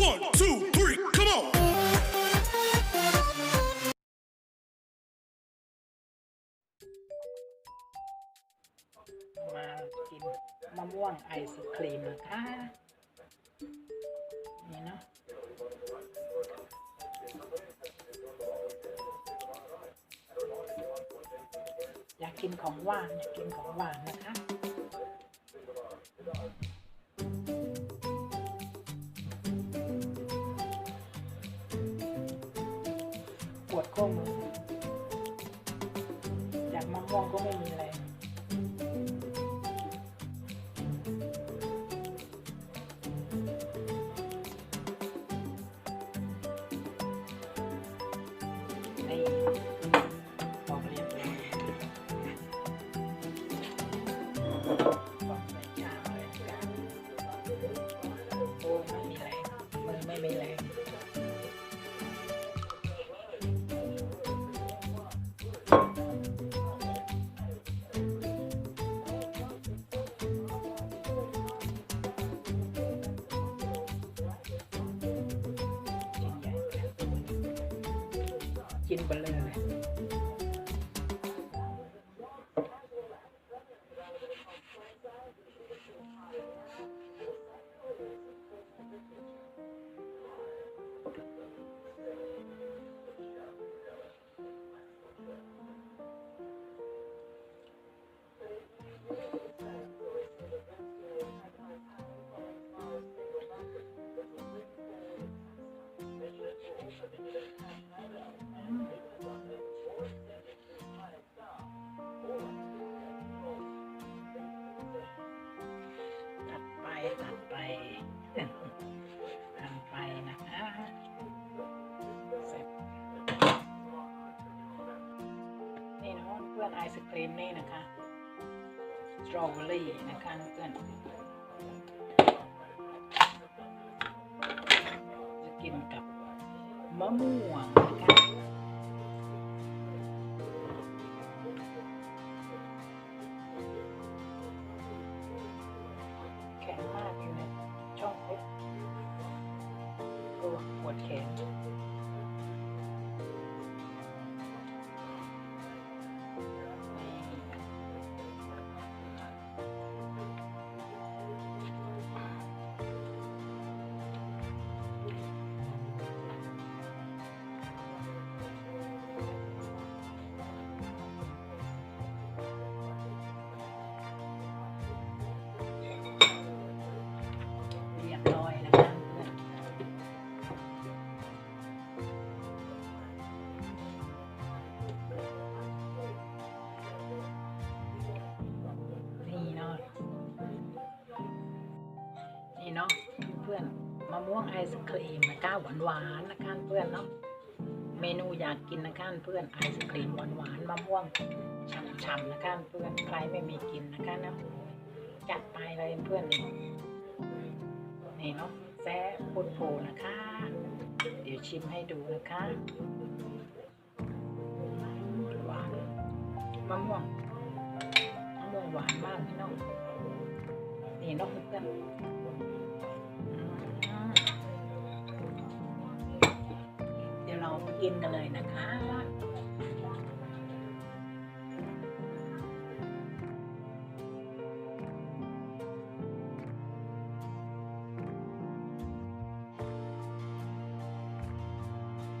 One, two, three, come on. มากินมะม่วงไอศครีมนะคะ นี่เนาะอยากกินของหวานอยากกินของหวานนะคะ ปวดข้อมืออยากมะม่วงก็ไม่มีแรงนี่บอกเรี กินไปเลย ตัดไปตัดไปตัดไปนะคะนี่นะเพื่อนไอศครีมนี่นะคะสตรอเบอรี่นะคะเพื่อนจะกินกับมะม่วงนะคะ เนาะเพื่อนมะม่วงไอศครีมนะคะหวานหวานนะคะเพื่อนเนาะเมนูอยากกินนะคะเพื่อนไอศครีมหวานหวานมะม่วงฉ่ำๆนะคะเพื่อนใครไม่มีกินนะคะนะจัดไปเลยเพื่อนนี่นี่เนาะแซ่ปุนโผนะคะ เดี๋ยวชิมให้ดูนะคะหวานมะม่วงมะม่วงหวานมากพี่น้องนี่เนาะเพื่อน เย็นกันเลยนะคะ